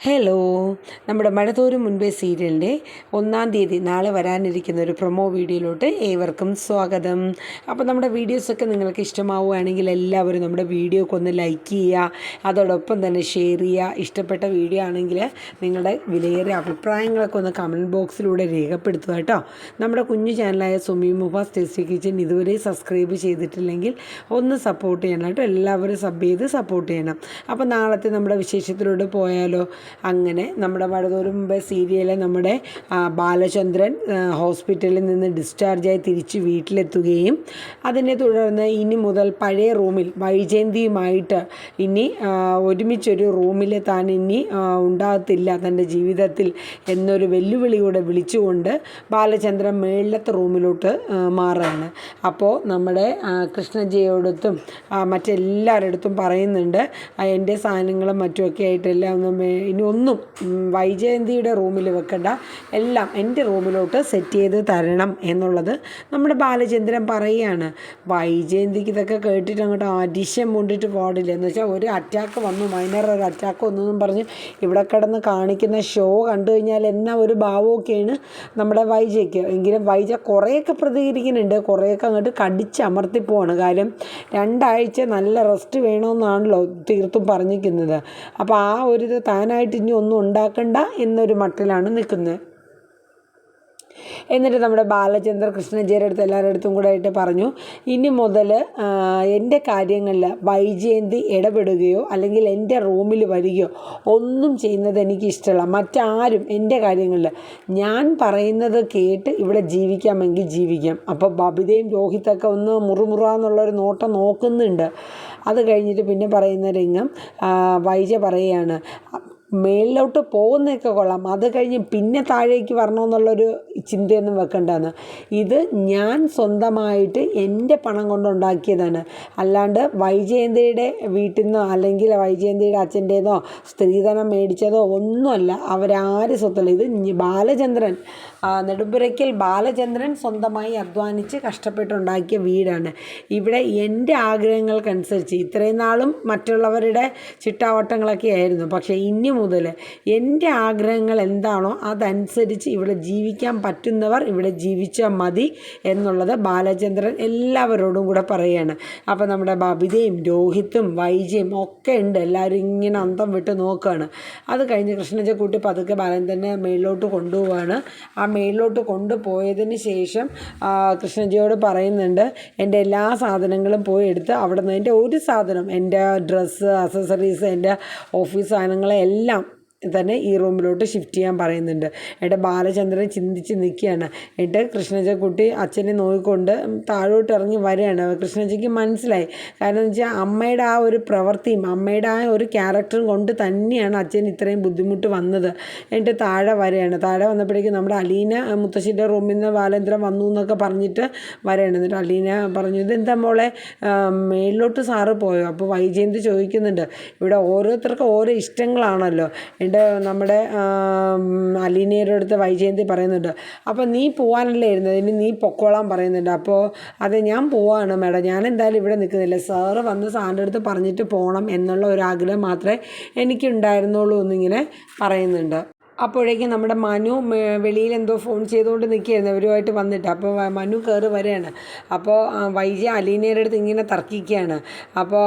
Hello നമ്മുടെ മഴതോരും മുൻപേ സീരിയലിന്റെ ഒന്നാം തീയതി നാളെ വരാനിരിക്കുന്ന ഒരു പ്രൊമോ വീഡിയോയിലോട്ട് ഏവർക്കും സ്വാഗതം. അപ്പോൾ നമ്മുടെ വീഡിയോസൊക്കെ നിങ്ങൾക്ക് ഇഷ്ടമാവുകയാണെങ്കിൽ എല്ലാവരും നമ്മുടെ വീഡിയോക്ക് ഒന്ന് ലൈക്ക് ചെയ്യുക അതോടൊപ്പം തന്നെ ഷെയർ ചെയ്യുക. ഇഷ്ടപ്പെട്ട വീഡിയോ ആണെങ്കിൽ നിങ്ങളുടെ വിലയേറിയ അഭിപ്രായങ്ങളൊക്കെ ഒന്ന് കമന്റ് ബോക്സിലൂടെ രേഖപ്പെടുത്തുക കേട്ടോ. നമ്മുടെ കുഞ്ഞു ചാനലായ സുമി മുഫ സ്റ്റേസി കിച്ചൻ ഇതുവരെ സബ്സ്ക്രൈബ് ചെയ്തിട്ടില്ലെങ്കിൽ ഒന്ന് സപ്പോർട്ട് ചെയ്യണം കേട്ടോ. എല്ലാവരും സബ് ചെയ്ത് സപ്പോർട്ട് ചെയ്യണം. അപ്പോൾ നാളത്തെ നമ്മുടെ വിശേഷത്തിലൂടെ പോയാലോ? അങ്ങനെ നമ്മുടെ വടതൂർ മുമ്പേ സീരിയലെ നമ്മുടെ ബാലചന്ദ്രൻ ഹോസ്പിറ്റലിൽ നിന്ന് ഡിസ്ചാർജായി തിരിച്ച് വീട്ടിലെത്തുകയും അതിനെ തുടർന്ന് ഇനി മുതൽ പഴയ റൂമിൽ വൈജയന്തിയുമായിട്ട് ഇനി ഒരുമിച്ചൊരു റൂമിൽ താൻ ഇനി ഉണ്ടാകത്തില്ല തന്റെ ജീവിതത്തിൽ എന്നൊരു വെല്ലുവിളി കൂടെ വിളിച്ചുകൊണ്ട് ബാലചന്ദ്രൻ മേളിലത്തെ റൂമിലോട്ട് മാറുകയാണ്. അപ്പോൾ നമ്മുടെ കൃഷ്ണജിയോടത്തും മറ്റെല്ലാവരുടെ അടുത്തും പറയുന്നുണ്ട് എന്റെ സാധനങ്ങളും മറ്റുമൊക്കെ ആയിട്ടെല്ലാം ഒന്ന് ഇനി ഒന്നും വൈജയന്തിയുടെ റൂമിൽ വെക്കണ്ട. എല്ലാം എന്റെ റൂമിലോട്ട് സെറ്റ് ചെയ്ത് തരണം എന്നുള്ളത് നമ്മുടെ ബാലചന്ദ്രൻ പറയുകയാണ്. വൈജയന്തിക്ക് ഇതൊക്കെ കേട്ടിട്ട് അങ്ങോട്ട് അരിശം കൊണ്ടിട്ട് പാടില്ല. എന്ന് വെച്ചാൽ ഒരു അറ്റാക്ക് വന്നു മൈനർ ഒരു അറ്റാക്ക് എന്നും പറഞ്ഞ് ഇവിടെ കിടന്ന് കാണിക്കുന്ന ഷോ കണ്ടു കഴിഞ്ഞാൽ എന്നാ ഒരു ഭാവമൊക്കെയാണ് നമ്മുടെ വൈജയ്ക്ക്. എങ്കിലും വൈജ കുറേയൊക്കെ പ്രതികരിക്കുന്നുണ്ട്. കുറേയൊക്കെ അങ്ങോട്ട് കടിച്ചമർത്തി പോവാണ്. കാര്യം രണ്ടാഴ്ച നല്ല റെസ്റ്റ് വേണമെന്നാണല്ലോ തീർത്തും പറഞ്ഞിരിക്കുന്നത്. അപ്പോൾ ആ ഒരു ഇത് താനായിട്ട് ഇനി ഒന്നും ഉണ്ടാക്കണ്ട എന്നൊരു മട്ടിലാണ് നിൽക്കുന്നത്. എന്നിട്ട് നമ്മുടെ ബാലചന്ദ്ര കൃഷ്ണജിയുടെ അടുത്ത് എല്ലാവരുടെ അടുത്തും കൂടെ ആയിട്ട് പറഞ്ഞു ഇനി മുതൽ എന്റെ കാര്യങ്ങളിൽ വൈജയന്തി ഇടപെടുകയോ അല്ലെങ്കിൽ എന്റെ റൂമിൽ വരികയോ ഒന്നും ചെയ്യുന്നത് എനിക്ക് ഇഷ്ടമല്ല. മറ്റാരും എന്റെ കാര്യങ്ങളിൽ ഞാൻ പറയുന്നത് കേട്ട് ഇവിടെ ജീവിക്കാമെങ്കിൽ ജീവിക്കാം. അപ്പോൾ ബബിതയും രോഹിത്തൊക്കെ ഒന്ന് മുറുമുറ എന്നുള്ളൊരു നോട്ടം നോക്കുന്നുണ്ട്. അത് കഴിഞ്ഞിട്ട് പിന്നെ പറയുന്ന രംഗം വൈജ പറയുകയാണ് മേളിലോട്ട് പോകുന്നതൊക്കെ കൊള്ളാം. അത് കഴിഞ്ഞ് പിന്നെ താഴേക്ക് വരണമെന്നുള്ളൊരു ചിന്തയൊന്നും വെക്കണ്ടെന്ന്. ഇത് ഞാൻ സ്വന്തമായിട്ട് എന്റെ പണം കൊണ്ടുണ്ടാക്കിയതാണ്. അല്ലാണ്ട് വൈജയന്തിയുടെ വീട്ടിൽ നിന്നോ അല്ലെങ്കിൽ വൈജയന്തിയുടെ അച്ഛന്റേതോ സ്ത്രീധനം മേടിച്ചതോ ഒന്നുമല്ല. അവരാരും സ്വത്തല്ല ഇത് ബാലചന്ദ്രൻ നെടുമ്പുരയ്ക്കൽ ബാലചന്ദ്രൻ സ്വന്തമായി അധ്വാനിച്ച് കഷ്ടപ്പെട്ടുണ്ടാക്കിയ വീടാണ്. ഇവിടെ എന്റെ ആഗ്രഹങ്ങൾക്കനുസരിച്ച് ഇത്രയും നാളും മറ്റുള്ളവരുടെ ചിട്ടാവട്ടങ്ങളൊക്കെ ആയിരുന്നു. പക്ഷേ ഇനി മുതൽ എന്റെ ആഗ്രഹങ്ങൾ എന്താണോ അതനുസരിച്ച് ഇവിടെ ജീവിക്കാൻ പറ്റുന്നവർ ഇവിടെ ജീവിച്ചാൽ മതി എന്നുള്ളത് ബാലചന്ദ്രൻ എല്ലാവരോടും കൂടെ പറയുകയാണ് അപ്പോൾ നമ്മുടെ ബബിതയും രോഹിത്തും വൈജയും ഒക്കെ ഉണ്ട്. എല്ലാവരും ഇങ്ങനെ അന്തം വിട്ട് നോക്കുകയാണ്. അത് കഴിഞ്ഞ് കൃഷ്ണജക്കുട്ടി പതുക്കെ ബാലചന്ദ്രനെ മേളിലോട്ട് കൊണ്ടുപോവാണ്. ആ മേളിലോട്ട് കൊണ്ടുപോയതിന് ശേഷം കൃഷ്ണജിയോട് പറയുന്നുണ്ട് എന്റെ എല്ലാ സാധനങ്ങളും പോയി എടുത്ത് അവിടെ നിന്ന് എന്റെ ഒരു സാധനം എന്റെ ഡ്രസ്സ് അസസറീസ് എന്റെ ഓഫീസ് സാധനങ്ങളെല്ലാം തന്നെ ഈ റൂമിലോട്ട് ഷിഫ്റ്റ് ചെയ്യാൻ പറയുന്നുണ്ട്. എന്നിട്ട് ബാലചന്ദ്രൻ ചിന്തിച്ച് നിൽക്കുകയാണ്. എന്നിട്ട് കൃഷ്ണജക്കുട്ടി അച്ഛനെ നോക്കിക്കൊണ്ട് താഴോട്ട് ഇറങ്ങി വരികയാണ്. കൃഷ്ണജിക്ക് മനസ്സിലായി. കാരണം എന്ന് വെച്ചാൽ അമ്മയുടെ ആ ഒരു പ്രവൃത്തിയും അമ്മയുടെ ആ ഒരു ക്യാരക്ടറും കൊണ്ട് തന്നെയാണ് അച്ഛൻ ഇത്രയും ബുദ്ധിമുട്ട് വന്നത്. എന്നിട്ട് താഴെ വരികയാണ്. താഴെ വന്നപ്പോഴേക്കും നമ്മുടെ അലീന മുത്തശ്ശിയുടെ റൂമിൽ നിന്ന് ബാലചന്ദ്രൻ വന്നു എന്നൊക്കെ പറഞ്ഞിട്ട് വരികയാണ്. എന്നിട്ട് അലീന പറഞ്ഞു ഇതെന്താ മോളെ? മേലിലോട്ട് സാറ് പോയോ? അപ്പോൾ വൈജയന്ത് ചോദിക്കുന്നുണ്ട് ഇവിടെ ഓരോരുത്തർക്കും ഓരോ ഇഷ്ടങ്ങളാണല്ലോ. എന്നിട്ട് നമ്മുടെ അലീനയുടെ അടുത്ത് വൈജയന്തി പറയുന്നുണ്ട്. അപ്പോൾ നീ പോകാനല്ലേ ഇരുന്നത്? ഇനി നീ പൊക്കോളാൻ പറയുന്നുണ്ട്. അപ്പോൾ അതെ ഞാൻ പോവാണ് മേഡം. ഞാൻ എന്തായാലും ഇവിടെ നിൽക്കുന്നില്ല. സാറ് വന്ന് സാറിന്റെ അടുത്ത് പറഞ്ഞിട്ട് പോകണം എന്നുള്ള ഒരു ആഗ്രഹം മാത്രമേ എനിക്കുണ്ടായിരുന്നുള്ളൂ എന്നിങ്ങനെ പറയുന്നുണ്ട്. അപ്പോഴേക്കും നമ്മുടെ മനു വെളിയിൽ എന്തോ ഫോൺ ചെയ്തുകൊണ്ട് നിൽക്കുകയായിരുന്നു. അവരുമായിട്ട് വന്നിട്ട്. അപ്പോൾ മനു കയറി വരികയാണ്. അപ്പോൾ വൈജ അലീനയുടെ അടുത്ത് ഇങ്ങനെ തർക്കിക്കുകയാണ്. അപ്പോൾ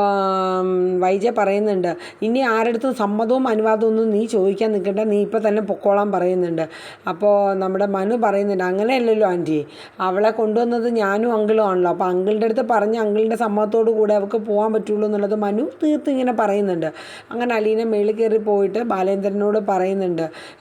വൈജ പറയുന്നുണ്ട് ഇനി ആരടുത്തും സമ്മതവും അനുവാദവും ഒന്നും നീ ചോദിക്കാൻ നിൽക്കണ്ട. നീ ഇപ്പോൾ തന്നെ പൊക്കോളാൻ പറയുന്നുണ്ട്. അപ്പോൾ നമ്മുടെ മനു പറയുന്നുണ്ട് അങ്ങനെയല്ലല്ലോ ആന്റി. അവളെ കൊണ്ടുവന്നത് ഞാനും അങ്കിളും ആണല്ലോ. അപ്പോൾ അങ്കിളിന്റെ അടുത്ത് പറഞ്ഞ് അങ്കിളിന്റെ സമ്മതത്തോടു കൂടെ അവൾക്ക് പോകാൻ പറ്റുള്ളൂ എന്നുള്ളത് മനു തീർത്ത് ഇങ്ങനെ പറയുന്നുണ്ട്. അങ്ങനെ അലീന മേളിൽ കയറി പോയിട്ട് ബാലേന്ദ്രനോട് പറയുന്നുണ്ട് "ആ,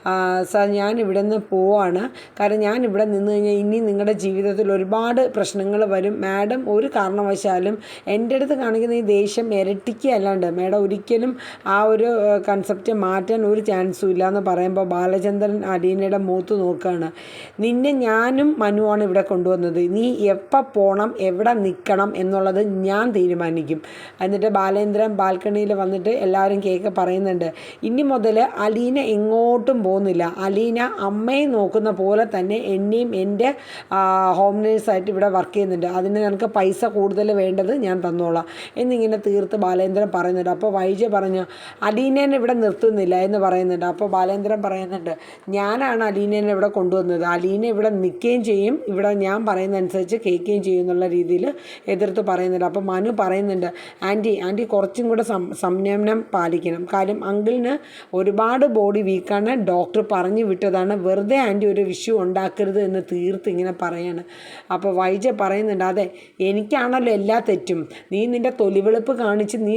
സാർ ഞാൻ ഇവിടെ നിന്ന് പോവാണ്. കാരണം ഞാൻ ഇവിടെ നിന്ന് കഴിഞ്ഞാൽ ഇനി നിങ്ങളുടെ ജീവിതത്തിൽ ഒരുപാട് പ്രശ്നങ്ങൾ വരും. മാഡം ഒരു കാരണവശാലും എന്റെ അടുത്ത് കാണിക്കുന്ന ഈ ദേഷ്യം ഇരട്ടിക്കുക അല്ലാണ്ട് മാഡം ഒരിക്കലും ആ ഒരു കൺസെപ്റ്റ് മാറ്റാൻ ഒരു ചാൻസും ഇല്ല എന്ന് പറയുമ്പോൾ ബാലചന്ദ്രൻ അലീനയുടെ മൂത്ത് നോക്കുകയാണ്. നിന്നെ ഞാനും മനുവാണ് ഇവിടെ കൊണ്ടുവന്നത്. നീ എപ്പോൾ പോകണം എവിടെ നിൽക്കണം എന്നുള്ളത് ഞാൻ തീരുമാനിക്കും. എന്നിട്ട് ബാലേന്ദ്രൻ ബാൽക്കണിയിൽ വന്നിട്ട് എല്ലാവരും കേക്ക് പറയുന്നുണ്ട്. ഇനി മുതൽ അലീന എങ്ങോട്ടും പോകുന്നില്ല അലീന അമ്മയെ നോക്കുന്ന പോലെ തന്നെ എന്നെയും എന്റെ ഹോം നേഴ്സായിട്ട് ഇവിടെ വർക്ക് ചെയ്യുന്നുണ്ട്. അതിന് നിനക്ക് പൈസ കൂടുതൽ വേണ്ടത് ഞാൻ തന്നോളാം. എന്നിങ്ങനെ തീർത്ത് ബാലേന്ദ്രൻ പറയുന്നുണ്ട്. അപ്പോൾ വൈജ പറഞ്ഞു അലീനേനെ ഇവിടെ നിർത്തുന്നില്ല എന്ന് പറയുന്നുണ്ട്. അപ്പോൾ ബാലേന്ദ്രൻ പറയുന്നുണ്ട് ഞാനാണ് അലീനേനെ ഇവിടെ കൊണ്ടുവന്നത്. അലീന ഇവിടെ നിൽക്കുകയും ചെയ്യും. ഇവിടെ ഞാൻ പറയുന്ന അനുസരിച്ച് കേൾക്കുകയും ചെയ്യും എന്നുള്ള രീതിയിൽ എതിർത്ത് പറയുന്നുണ്ട്. അപ്പോൾ മനു പറയുന്നുണ്ട് ആന്റി ആന്റി കുറച്ചും കൂടെ സംയമനം പാലിക്കണം. കാര്യം അങ്കിളിന് ഒരുപാട് ബോഡി വീക്കാണ് ഡോക്ടർ പറഞ്ഞു വിട്ടതാണ് വെറുതെ ആന്റി ഒരു വിഷു ഉണ്ടാക്കരുത് എന്ന് തീർത്ത് ഇങ്ങനെ പറയാണ്. അപ്പോൾ വൈജ പറയുന്നുണ്ട് അതെ എനിക്കാണല്ലോ എല്ലാ തെറ്റും. നീ നിന്റെ തൊലിവെളുപ്പ് കാണിച്ച് നീ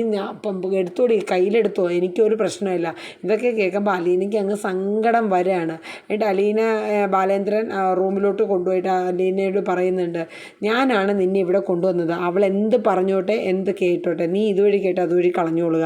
എടുത്തോടി കയ്യിലെടുത്തോ എനിക്കൊരു പ്രശ്നമില്ല. ഇതൊക്കെ കേൾക്കുമ്പോൾ അലീനയ്ക്ക് അങ്ങ് സങ്കടം വരെയാണ് എന്നിട്ട് അലീന ബാലേന്ദ്രൻ റൂമിലോട്ട് കൊണ്ടുപോയിട്ട് അലീനയോട് പറയുന്നുണ്ട് ഞാനാണ് നിന്നെ ഇവിടെ കൊണ്ടുവന്നത്. അവൾ എന്ത് പറഞ്ഞോട്ടെ എന്ത് കേട്ടോട്ടെ. നീ ഇതുവഴി കേട്ട് അതുവഴി കളഞ്ഞോളുക.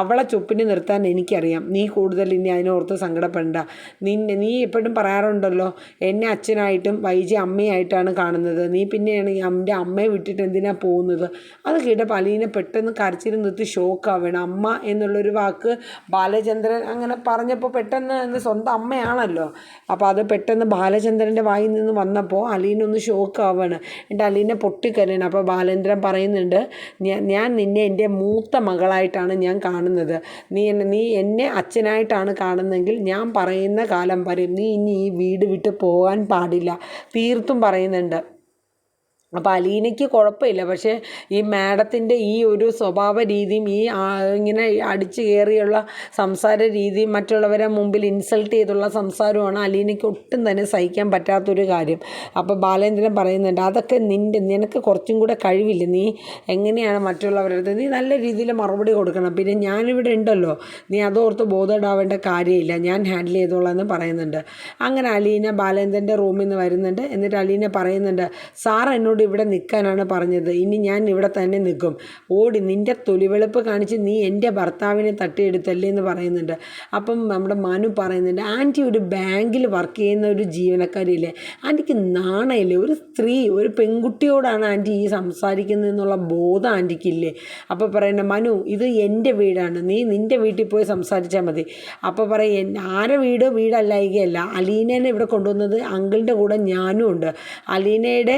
അവളെ ചുപ്പിന് നിർത്താൻ എനിക്കറിയാം. നീ കൂടുതൽ ഇനി അതിനോർത്ത് സങ്കടപ്പെടണ്ട. നിന്നെ നീ എപ്പോഴും പറയാറുണ്ടല്ലോ എന്നെ അച്ഛനായിട്ടും വൈജി അമ്മയായിട്ടാണ് കാണുന്നത്. നീ പിന്നെയാണ് എന്റെ അമ്മയെ വിട്ടിട്ട് എന്തിനാ പോകുന്നത്? അത് കേട്ടപ്പോൾ അലീന പെട്ടെന്ന് കരച്ചിൽ നിർത്തി ഷോക്കാവണം അമ്മ എന്നുള്ളൊരു വാക്ക് ബാലചന്ദ്രൻ അങ്ങനെ പറഞ്ഞപ്പോൾ പെട്ടെന്ന് എന്ത് സ്വന്തം അമ്മയാണല്ലോ. അപ്പോൾ അത് പെട്ടെന്ന് ബാലചന്ദ്രന്റെ വായിൽ നിന്ന് വന്നപ്പോൾ അലീന ഒന്ന് ഷോക്കാവാണ് എന്റെ അലീനെ പൊട്ടിക്കരയാണ്. അപ്പോൾ ബാലചന്ദ്രൻ പറയുന്നുണ്ട് "ഞാൻ- നിന്നെ എന്റെ മൂത്ത മകളായിട്ടാണ് ഞാൻ കാണുന്നത്. നീ എന്നെ നീ എന്നെ അച്ഛനായിട്ടാണ് കാണുന്നതെങ്കിൽ ഞാൻ പറയുന്ന കാലം വരെ നീ ഇനി ഈ വീട് വിട്ട് പോകാൻ പാടില്ല. തീർത്തും പറയുന്നുണ്ട്. അപ്പോൾ അലീനയ്ക്ക് കുഴപ്പമില്ല. പക്ഷേ ഈ മാഡത്തിന്റെ ഈ ഒരു സ്വഭാവ രീതിയും ഈ ഇങ്ങനെ അടിച്ചു കയറിയുള്ള സംസാര രീതിയും മറ്റുള്ളവരെ മുമ്പിൽ ഇൻസൾട്ട് ചെയ്തുള്ള സംസാരമാണ് അലീനയ്ക്ക് ഒട്ടും തന്നെ സഹിക്കാൻ പറ്റാത്തൊരു കാര്യം. അപ്പോൾ ബാലേന്ദ്രൻ പറയുന്നുണ്ട് അതൊക്കെ നിന്റെ നിനക്ക് കുറച്ചും കൂടെ കഴിവില്ല? നീ എങ്ങനെയാണ് മറ്റുള്ളവരുടെ നീ നല്ല രീതിയിൽ മറുപടി കൊടുക്കണം. പിന്നെ ഞാനിവിടെ ഉണ്ടല്ലോ നീ അതോർത്ത് ബോധമിടാവേണ്ട കാര്യമില്ല. ഞാൻ ഹാൻഡിൽ ചെയ്തോളാം എന്ന് പറയുന്നുണ്ട്. അങ്ങനെ അലീന ബാലേന്ദ്രന്റെ റൂമിൽ നിന്ന് വരുന്നുണ്ട്. എന്നിട്ട് അലീന പറയുന്നുണ്ട് സാർ എന്നോട് ഇവിടെ നിൽക്കാനാണ് പറഞ്ഞത്. ഇനി ഞാൻ ഇവിടെ തന്നെ നിൽക്കും ഓടി നിന്റെ തൊലിവെളുപ്പ് കാണിച്ച് നീ എന്റെ ഭർത്താവിനെ തട്ടിയെടുത്തല്ലേ എന്ന് പറയുന്നുണ്ട്. അപ്പം നമ്മുടെ മനു പറയുന്നുണ്ട് ആന്റി ഒരു ബാങ്കിൽ വർക്ക് ചെയ്യുന്ന ഒരു ജീവനക്കാരിയില്ലേ ആന്റിക്ക് നാണയില്ലേ? ഒരു സ്ത്രീ ഒരു പെൺകുട്ടിയോടാണ് ആന്റി ഈ സംസാരിക്കുന്നത് എന്നുള്ള ബോധം ആന്റിക്കില്ലേ? അപ്പോൾ പറയുന്നത് മനു ഇത് എന്റെ വീടാണ്. നീ നിന്റെ വീട്ടിൽ പോയി സംസാരിച്ചാൽ മതി. അപ്പോൾ പറയും "എൻ- ആരെ വീട്? വീടല്ലായികയല്ല അലീനേനെ ഇവിടെ കൊണ്ടുവന്നത് അങ്കിളിന്റെ കൂടെ ഞാനും ഉണ്ട്. അലീനയുടെ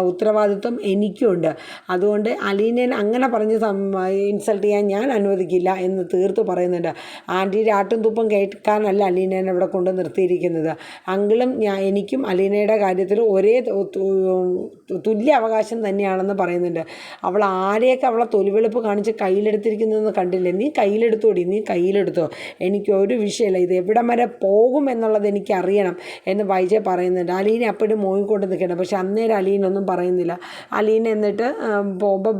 ഉത്തരവാദിത്വം എനിക്കും ഉണ്ട് അതുകൊണ്ട് അലീനേനെ അങ്ങനെ പറഞ്ഞ് ഇൻസൾട്ട് ചെയ്യാൻ ഞാൻ അനുവദിക്കില്ല എന്ന് തീർത്ത് പറയുന്നുണ്ട്. ആന്റിയുടെ ആട്ടും തുപ്പും കേൾക്കാനല്ല അലീനേനെ ഇവിടെ കൊണ്ട് നിർത്തിയിരിക്കുന്നത്. അങ്കിളും ഞാൻ എനിക്കും അലീനയുടെ കാര്യത്തിൽ ഒരേ തുല്യ അവകാശം തന്നെയാണെന്ന് പറയുന്നുണ്ട്. അവൾ ആരെയൊക്കെ അവളെ തൊലിവെളുപ്പ് കാണിച്ച് കയ്യിലെടുത്തിരിക്കുന്നതെന്ന് കണ്ടില്ലേ? നീ കയ്യിലെടുത്തോടി നീ കയ്യിലെടുത്തോ. എനിക്ക് ഒരു വിഷയമില്ല. ഇത് എവിടം വരെ പോകും എന്നുള്ളത് എനിക്ക് അറിയണം എന്ന് വൈജ പറയുന്നുണ്ട്. അലീനെ അപ്പോഴും മോങ്ങിക്കൊണ്ട് നിൽക്കണം പക്ഷെ അന്നേരം അലീനൊന്നും പറയുന്നില്ല. അലീൻ എന്നിട്ട് പോകുമ്പോൾ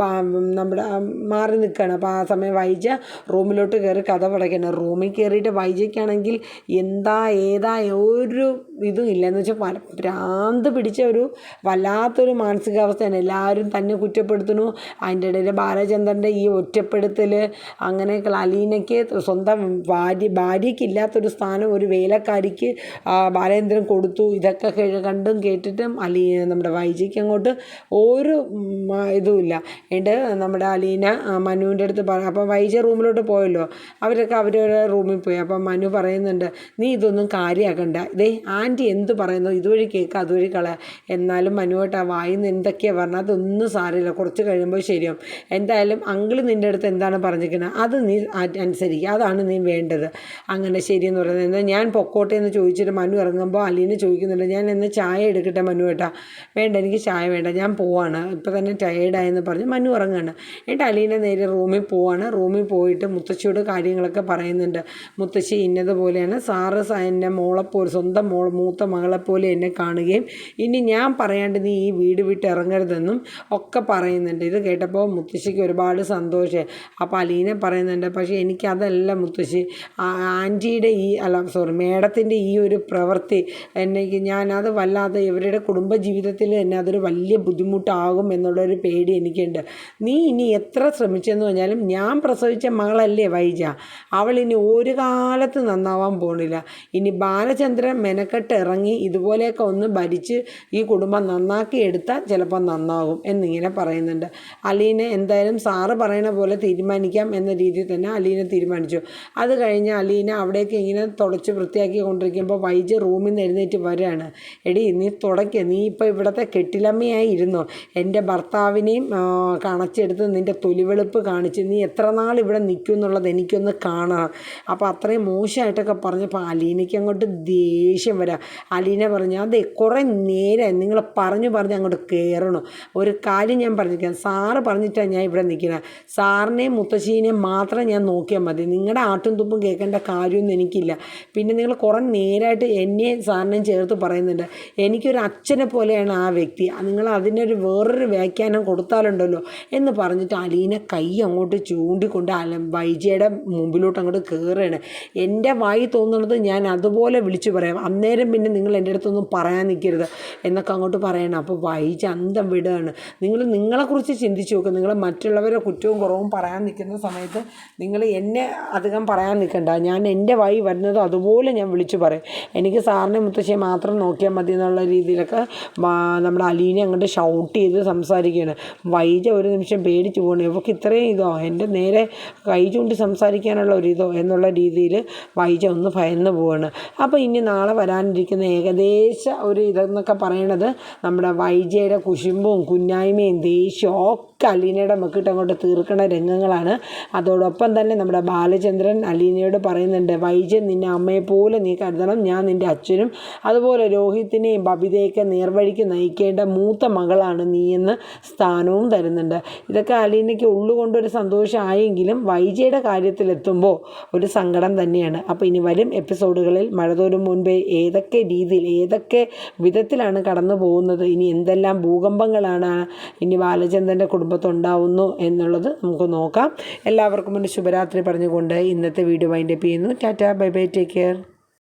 നമ്മുടെ മാറി നിൽക്കുകയാണ് അപ്പോൾ ആ സമയം വൈജ റൂമിലോട്ട് കയറി കഥ പടയ്ക്കണം. റൂമിൽ കയറിയിട്ട് വൈജയ്ക്കാണെങ്കിൽ എന്താ ഏതാ ഒരു ഇതും ഇല്ല. എന്ന് വെച്ചാൽ പ്രാന്ത് പിടിച്ച ഒരു വല്ലാത്തൊരു മാനസികാവസ്ഥയാണ്. എല്ലാവരും തന്നെ കുറ്റപ്പെടുത്തുന്നു. അതിന്റെ ഇടയിൽ ബാലചന്ദ്രന്റെ ഈ ഒറ്റപ്പെടുത്തൽ അങ്ങനെയൊക്കെ അലീനയ്ക്ക് സ്വന്തം ഭാര്യ ഭാര്യയ്ക്കില്ലാത്തൊരു സ്ഥാനം ഒരു വേലക്കാരിക്ക് ബാലേന്ദ്രൻ കൊടുത്തു. ഇതൊക്കെ കണ്ടും കേട്ടിട്ടും അലീ നമ്മുടെ വൈജയ്ക്ക് അങ്ങോട്ട് ഒരു ഉം, ആ, ഇതുമില്ല. എന്നിട്ട് നമ്മുടെ അലീന മനുവിന്റെ അടുത്ത് പറ അപ്പോൾ വൈജ റൂമിലോട്ട് പോയല്ലോ? അവരൊക്കെ അവരവരുടെ റൂമിൽ പോയി. അപ്പം മനു പറയുന്നുണ്ട് നീ ഇതൊന്നും കാര്യമാക്കണ്ട ഇതേ ആന്റി എന്ത് പറയുന്നു? ഇതുവഴി കേൾക്കുക അതുവഴി കളയാം എന്നാലും മനുവായിട്ട് ആ വായിന്ന് എന്തൊക്കെയാണ് പറഞ്ഞത് അതൊന്നും സാരമില്ല. കുറച്ച് കഴിയുമ്പോൾ ശരിയാവും. എന്തായാലും അങ്കിൾ നിന്റെ അടുത്ത് എന്താണ് പറഞ്ഞിരിക്കുന്നത് അത് നീ അനുസരിക്കുക അതാണ് നീ വേണ്ടത്. അങ്ങനെ ശരിയെന്ന് പറയുന്നത്. എന്നാൽ ഞാൻ പൊക്കോട്ടെ എന്ന് ചോദിച്ചിട്ട് മനു ഇറങ്ങുമ്പോൾ അലീന ചോദിക്കുന്നുണ്ട് ഞാൻ എന്നാൽ ചായ എടുക്കട്ടെ മനു ഏട്ടാ വേണ്ട എനിക്ക് ചായ വേണ്ട ഞാൻ പോവാണ്. ഇപ്പോൾ തന്നെ ടയേർഡായെന്ന് പറഞ്ഞ് മനു ഉറങ്ങുകയാണ് എന്നിട്ട് അലീന നേരെ റൂമിൽ പോവാണ്. റൂമിൽ പോയിട്ട് മുത്തശ്ശിയോട് കാര്യങ്ങളൊക്കെ പറയുന്നുണ്ട്. മുത്തശ്ശി ഇന്നതുപോലെയാണ്. സാറ് എന്റെ മോളെപ്പോലെ സ്വന്തം മോൾ മൂത്ത മകളെപ്പോലെ എന്നെ കാണുകയും ഇനി ഞാൻ പറയാണ്ട് നീ ഈ വീട് വിട്ട് ഇറങ്ങരുതെന്നും ഒക്കെ പറയുന്നുണ്ട്. ഇത് കേട്ടപ്പോൾ മുത്തശ്ശിക്ക് ഒരുപാട് സന്തോഷമായി അപ്പോൾ അലീന പറയുന്നുണ്ട് പക്ഷേ എനിക്കതല്ല മുത്തശ്ശി. ആന്റിയുടെ ഈ അല്ല സോറി മേഡത്തിന്റെ ഈ ഒരു പ്രവൃത്തി എന്നെ ഞാനത് വല്ലാതെ ഇവരുടെ കുടുംബ ജീവിതത്തിൽ തന്നെ അതൊരു വലിയ ബുദ്ധിമുട്ടാകും എന്നുള്ളൊരു പേടി എനിക്കുണ്ട്. നീ ഇനി എത്ര ശ്രമിച്ചെന്ന് പറഞ്ഞാലും ഞാൻ പ്രസവിച്ച മകളല്ലേ വൈജ. അവൾ ഇനി ഒരു കാലത്ത് നന്നാവാൻ പോണില്ല. ഇനി ബാലചന്ദ്രൻ മെനക്കെട്ട് ഇറങ്ങി ഇതുപോലെയൊക്കെ ഒന്ന് ഭരിച്ച് ഈ കുടുംബം നന്നാക്കി എടുത്താൽ ചിലപ്പോൾ നന്നാകും എന്നിങ്ങനെ പറയുന്നുണ്ട്. അലീനെ എന്തായാലും സാറ് പറയണ പോലെ തീരുമാനിക്കാം എന്ന രീതിയിൽ തന്നെ അലീനെ തീരുമാനിച്ചു. അത് കഴിഞ്ഞ് അലീന അവിടേക്ക് ഇങ്ങനെ തുടച്ച് വൃത്തിയാക്കി കൊണ്ടിരിക്കുമ്പോൾ വൈജ് റൂമിൽ നിന്ന് എഴുന്നേറ്റ് വരാണ് എടി നീ തുടയ്ക്കുക നീ ഇപ്പോൾ ഇവിടുത്തെ കെട്ടിലമ്മയായി ഇരുന്നു? എന്റെ ഭർത്താവിനെയും കണച്ചെടുത്ത് നിന്റെ തൊലിവെളുപ്പ് കാണിച്ച് നീ എത്ര നാൾ ഇവിടെ നിൽക്കും എന്നുള്ളത് എനിക്കൊന്ന് കാണാം. അപ്പോൾ അത്രയും മോശമായിട്ടൊക്കെ പറഞ്ഞപ്പോൾ അലീനയ്ക്ക് അങ്ങോട്ട് ദേഷ്യം വരാം. അലീന പറഞ്ഞു അതെ കുറേ നേരം നിങ്ങൾ പറഞ്ഞു പറഞ്ഞ് അങ്ങോട്ട് കയറണം. ഒരു കാര്യം ഞാൻ പറഞ്ഞിരിക്കാം. സാറ് പറഞ്ഞിട്ടാണ് ഞാൻ ഇവിടെ നിൽക്കുന്നത് സാറിനെയും മുത്തശ്ശീനെയും മാത്രം ഞാൻ നോക്കിയാൽ മതി. നിങ്ങളുടെ ആട്ടും തുപ്പും കേൾക്കേണ്ട കാര്യമൊന്നും എനിക്കില്ല. പിന്നെ നിങ്ങൾ കുറേ നേരമായിട്ട് എന്നെയും സാറിനെയും ചേർത്ത് പറയുന്നുണ്ട്. എനിക്കൊരു അച്ഛനെ പോലെയാണ് ആ വ്യക്തി. നിങ്ങൾ അതിനൊരു വേറൊരു വ്യാഖ്യാനം കൊടുത്താലുണ്ടല്ലോ എന്ന് പറഞ്ഞിട്ട് അലീന കൈ അങ്ങോട്ട് ചൂണ്ടിക്കൊണ്ട് അല വൈജയുടെ മുമ്പിലോട്ട് അങ്ങോട്ട് കയറുകയാണ് എന്റെ വായി തോന്നുന്നത് ഞാൻ അതുപോലെ വിളിച്ചു പറയാം. അന്നേരം പിന്നെ നിങ്ങൾ എന്റെ അടുത്തൊന്നും പറയാൻ നിൽക്കരുത് എന്നൊക്കെ അങ്ങോട്ട് പറയണം. അപ്പോൾ വൈജ അന്തം വിടുകയാണ്. നിങ്ങൾ നിങ്ങളെക്കുറിച്ച് ചിന്തിച്ച് നോക്കുക നിങ്ങൾ മറ്റുള്ളവരെ കുറ്റവും കുറവും പറയാൻ നിൽക്കുന്ന സമയത്ത് നിങ്ങൾ എന്നെ അധികം പറയാൻ നിൽക്കണ്ട. ഞാൻ എന്റെ വായി വരുന്നത് അതുപോലെ ഞാൻ വിളിച്ചു പറയും. എനിക്ക് സാറിനെ മുത്തശ്ശിയെ മാത്രം നോക്കിയാൽ മതി എന്നുള്ള രീതിയിലൊക്കെ നമ്മുടെ അലീനെ അങ്ങോട്ട് ഷൗട്ട് ചെയ്ത് സംസാരിക്കുകയാണ്. വൈജ ഒരു നിമിഷം പേടിച്ചു പോകണം ഇവർക്ക് ഇത്രയും ഇതോ? എന്റെ നേരെ കൈ ചൂണ്ടി സംസാരിക്കാനുള്ള ഒരു ഇതോ? എന്നുള്ള രീതിയിൽ വൈജ ഒന്ന് ഭയന്ന് പോവാണ്. അപ്പോൾ ഇനി നാളെ വരാനിരിക്കുന്ന ഏകദേശ ഒരു ഇതെന്നൊക്കെ പറയണത് നമ്മുടെ വൈജയുടെ കുശുമ്പും കുന്നായ്മയും ദേഷ്യവും അലീനയുടെ മക്കിട്ട് അങ്ങോട്ട് തീർക്കണ രംഗങ്ങളാണ്. അതോടൊപ്പം തന്നെ നമ്മുടെ ബാലചന്ദ്രൻ അലീനയോട് പറയുന്നുണ്ട് വൈജൻ നിന്നെ അമ്മയെപ്പോലെ നീ കരുതണം. ഞാൻ നിന്റെ അച്ഛനും അതുപോലെ രോഹിത്തിനെയും ബബിതയൊക്കെ നേർവഴിക്ക് നയിക്കേണ്ട മൂത്ത മകളാണ് നീ എന്ന് സ്ഥാനവും തരുന്നുണ്ട്. ഇതൊക്കെ അലീനയ്ക്ക് ഉള്ളുകൊണ്ടൊരു സന്തോഷമായെങ്കിലും വൈജയുടെ കാര്യത്തിലെത്തുമ്പോൾ ഒരു സങ്കടം തന്നെയാണ്. അപ്പോൾ ഇനി വരും എപ്പിസോഡുകളിൽ മഴതോരും മുൻപേ ഏതൊക്കെ രീതിയിൽ ഏതൊക്കെ വിധത്തിലാണ് കടന്നു പോകുന്നത് ഇനി എന്തെല്ലാം ഭൂകമ്പങ്ങളാണ് ഇനി ബാലചന്ദ്രന്റെ കുടുംബത്തുണ്ടാവുന്നു എന്നുള്ളത് നമുക്ക് നോക്കാം. എല്ലാവർക്കും ഒരു ശുഭരാത്രി പറഞ്ഞുകൊണ്ട് ഇന്നത്തെ വീഡിയോ വൈൻഡപ്പ് ചെയ്യുന്നു. Tata bye bye take care.